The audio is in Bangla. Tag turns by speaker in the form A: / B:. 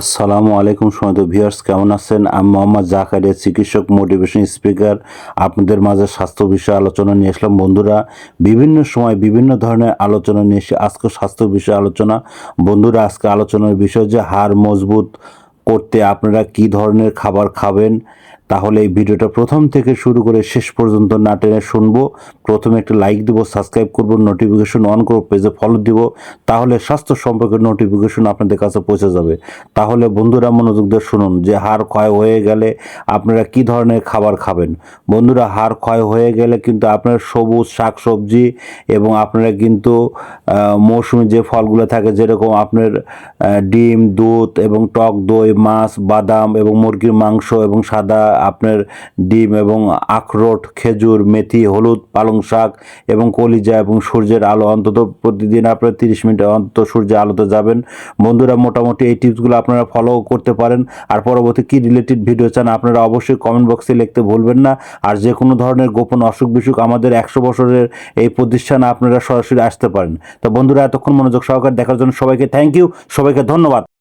A: আসসালামু আলাইকুম সময় ভিউয়ার্স, কেমন আছেন? আমি মোহাম্মদ জাকারিয়া, চিকিৎসক মোটিভেশন স্পিকার আপনাদের মাঝে স্বাস্থ্য বিষয়ে আলোচনা নিয়ে আসলাম। বন্ধুরা, বিভিন্ন সময় বিভিন্ন ধরনের আলোচনা নিয়ে এসে আজকে স্বাস্থ্য বিষয়ে আলোচনা। বন্ধুরা, আজকে আলোচনার বিষয় যে হাড় মজবুত করতে আপনারা কি ধরনের খাবার খাবেন তাহলে এই ভিডিওটা প্রথম থেকে শুরু করে শেষ পর্যন্ত না টেনে শুনব। প্রথমে একটা লাইক দিব সাবস্ক্রাইব করব নোটিফিকেশন অন করব পেজে ফলো দিব, তাহলে স্বাস্থ্য সম্পর্কে নোটিফিকেশন আপনাদের কাছে পৌঁছে যাবে। তাহলে বন্ধুরা মনোযোগ দিয়ে শুনুন যে হাড় ক্ষয় হয়ে গেলে আপনারা কি ধরনের খাবার খাবেন? বন্ধুরা, হাড় ক্ষয় হয়ে গেলে কিন্তু আপনার সবুজ শাক সবজি এবং আপনারা কিন্তু মৌসুমি যে ফলগুলো থাকে, যেরকম আপনার ডিম, দুধ এবং টক দই, মাছ, বাদাম এবং মুরগির মাংস এবং সাদা আপনার ডিম এবং আখরোট, খেজুর, মেথি, হলুদ, পালং শাক এবং কলিজা এবং সূর্যের আলো অন্তত প্রতিদিন আপনার তিরিশ মিনিট অন্তত সূর্যের আলোতে যাবেন। বন্ধুরা, মোটামুটি এই টিপসগুলো আপনারা ফলো করতে পারেন। আর পরবর্তী কি রিলেটেড ভিডিও চান আপনারা অবশ্যই কমেন্ট বক্সে লিখতে ভুলবেন না। আর যে কোনো ধরনের গোপন অসুখ বিসুখ আমাদের একশো বছরের এই প্রতিষ্ঠানে আপনারা সরাসরি আসতে পারেন। তো বন্ধুরা, এতক্ষণ মনোযোগ সহকারে দেখার জন্য সবাইকে থ্যাংক ইউ সবাইকে ধন্যবাদ।